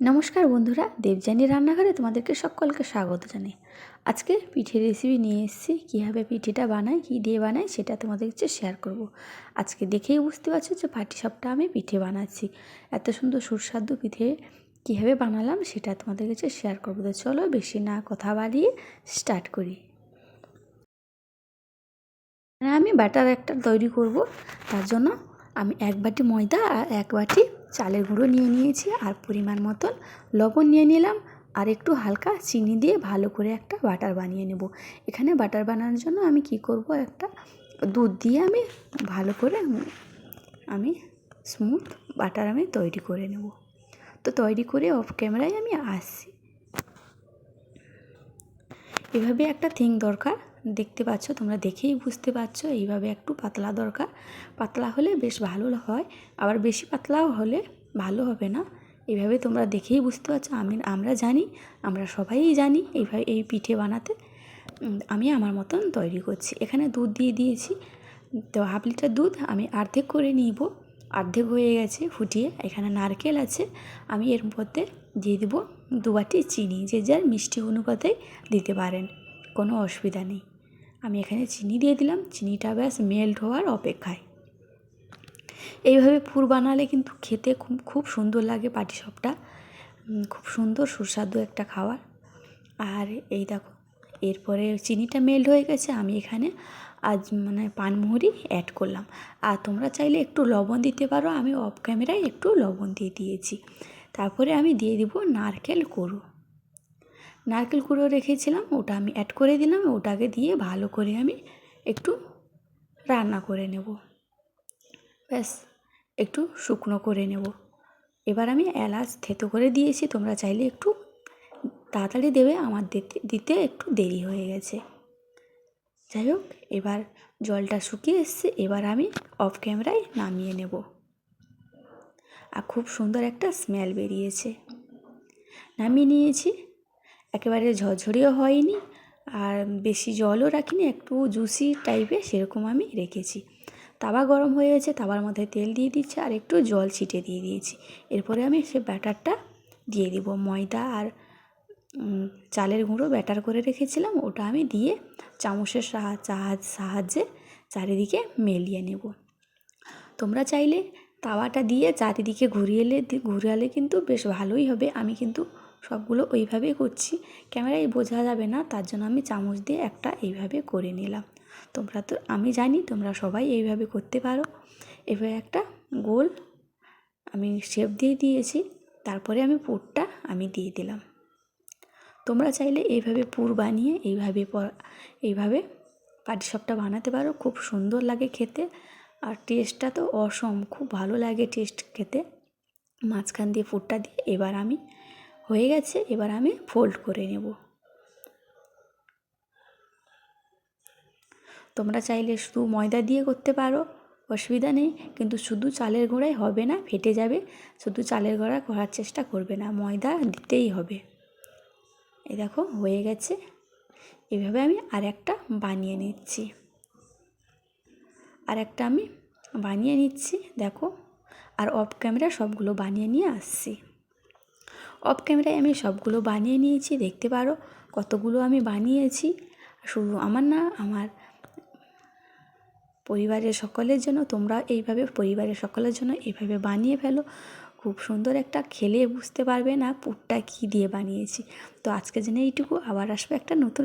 নমস্কার বন্ধুরা, দেবযানী রান্নাঘরে তোমাদেরকে সকলকে স্বাগত জানাই। আজকে পিঠের রেসিপি নিয়ে এসেছি, কীভাবে পিঠেটা বানাই, কী দিয়ে বানাই সেটা তোমাদের কাছে শেয়ার করব। আজকে দেখেই বুঝতে পারছ যে পাটি সবটা আমি পিঠে বানাচ্ছি। এত সুন্দর সুস্বাদু পিঠে কীভাবে বানালাম সেটা তোমাদের কাছে শেয়ার করব। তো চলো বেশি না কথা বাড়িয়ে স্টার্ট করি। আমি ব্যাটার একটা তৈরি করব, তার জন্য আমি এক বাটি ময়দা আর এক বাটি চালের গুঁড়ো নিয়ে নিয়েছি আর পরিমাণ মতন লবণ নিয়ে নিলাম আর একটু হালকা চিনি দিয়ে ভালো করে একটা বাটার বানিয়ে নেব। এখানে বাটার বানানোর জন্য আমি কি করব? একটা দুধ দিয়ে আমি ভালো করে আমি স্মুথ বাটার আমি তৈরি করে নেব। তো তৈরি করে অফ ক্যামেরায় আমি আসছি। এভাবে একটা থিং দরকার। দেখতে পাচ্ছ, তোমরা দেখেই বুঝতে পারছ, এইভাবে একটু পাতলা দরকার। পাতলা হলে বেশ ভালো হয়, আবার বেশি পাতলাও হলে ভালো হবে না। এইভাবে তোমরা দেখেই বুঝতে পারছ, আমি, আমরা জানি, আমরা সবাই জানি এইভাবে এই পিঠে বানাতে। আমি আমার মতন তৈরি করছি। এখানে দুধ দিয়ে দিয়েছি, তো হাফ লিটার দুধ আমি অর্ধেক করে নিব। অর্ধেক হয়ে গেছে ফুটিয়ে, এখানে নারকেল আছে, আমি এর মধ্যে দিয়ে দেবো দু বাটি চিনি, যে যার মিষ্টি অনুপাতে দিতে পারেন, কোনো অসুবিধা নেই। আমি এখানে চিনি দিয়ে দিলাম। চিনিটা ব্যাস মেল্ট হওয়ার অপেক্ষায়। এইভাবে পুর বানালে কিন্তু খেতে খুব খুব সুন্দর লাগে পাটিসাপটা। খুব সুন্দর, সুস্বাদু একটা খাবার। আর এই দেখো, এরপরে চিনিটা মেল্ট হয়ে গেছে, আমি এখানে আজ মানে পানমুহুরি অ্যাড করলাম। আর তোমরা চাইলে একটু লবণ দিতে পারো, আমি অফ ক্যামেরায় একটু লবণ দিয়ে দিয়েছি। তারপরে আমি দিয়ে দিব নারকেল কুড়ো নারকেল কুড়ো রেখেছিলাম, ওটা আমি অ্যাড করে দিলাম, ওটাকে দিয়ে ভালো করে আমি একটু রান্না করে নেব। ব্যাস, একটু শুকনো করে নেব। এবার আমি এলাচ থেতো করে দিয়েছি, তোমরা চাইলে একটু তাড়াতাড়ি দেবে, আমার দিতে দিতে একটু দেরি হয়ে গেছে। যাই হোক, এবার জলটা শুকিয়ে এসছে, এবার আমি অফ ক্যামেরায় নামিয়ে নেব। আর খুব সুন্দর একটা স্মেল বেরিয়েছে। নামিয়ে নিয়েছি একেবারে ঝরঝরিও হয়নি আর বেশি জলও রাখিনি, একটু জুসি টাইপের সেরকম আমি রেখেছি। তাওয়া গরম হয়ে গেছে, তাওয়ার মধ্যে তেল দিয়ে দিচ্ছি আর একটু জল ছিটে দিয়ে দিয়েছি। এরপরে আমি সে ব্যাটারটা দিয়ে দিব। ময়দা আর চালের গুঁড়ো ব্যাটার করে রেখেছিলাম, ওটা আমি দিয়ে চামচের সাহায্য সাহায্যে চারিদিকে মেলিয়ে নেব। তোমরা চাইলে তাওয়াটা দিয়ে চারিদিকে ঘুরিয়েলে ঘুরালে কিন্তু বেশ ভালোই হবে। আমি কিন্তু সবগুলো ওইভাবেই করছি। ক্যামেরায় বোঝা যাবে না, তার জন্য আমি চামচ দিয়ে একটা এইভাবে করে নিলাম। তোমরা তো, আমি জানি তোমরা সবাই এইভাবে করতে পারো। এভাবে একটা গোল আমি শেপ দিয়ে দিয়েছি, তারপরে আমি পুরটা আমি দিয়ে দিলাম। তোমরা চাইলে এইভাবে পুর বানিয়ে এইভাবে এইভাবে পাটিসাপটা বানাতে পারো, খুব সুন্দর লাগে খেতে। আর টেস্টটা তো অসম খুব ভালো লাগে টেস্ট খেতে। মাঝখান দিয়ে পুরটা দিয়ে এবার আমি হয়ে গেছে, এবার আমি ফোল্ড করে নেব। তোমরা চাইলে শুধু ময়দা দিয়ে করতে পারো, অসুবিধা নেই, কিন্তু শুধু চালের গোড়ায় হবে না, ফেটে যাবে। শুধু চালের গোড়া করার চেষ্টা করবে না, ময়দা দিতেই হবে। এ দেখো, হয়ে গেছে। এভাবে আমি আর একটা বানিয়ে নিচ্ছি। আর একটা আমি বানিয়ে নিচ্ছি, দেখো। আর অফ ক্যামেরা সবগুলো বানিয়ে নিয়ে আসছি। অফ ক্যামেরায় আমি সবগুলো বানিয়ে নিয়েছি, দেখতে পারো কতগুলো আমি বানিয়েছি। শুধু আমার না, আমার পরিবারের সকলের জন্য তোমরা এইভাবে পরিবারের সকলের জন্য এইভাবে বানিয়ে ফেলো। খুব সুন্দর একটা খেলে বুঝতে পারবে না পুরটা কী দিয়ে বানিয়েছি। তো আজকে জন্য এইটুকু, আবার আসবে একটা নতুন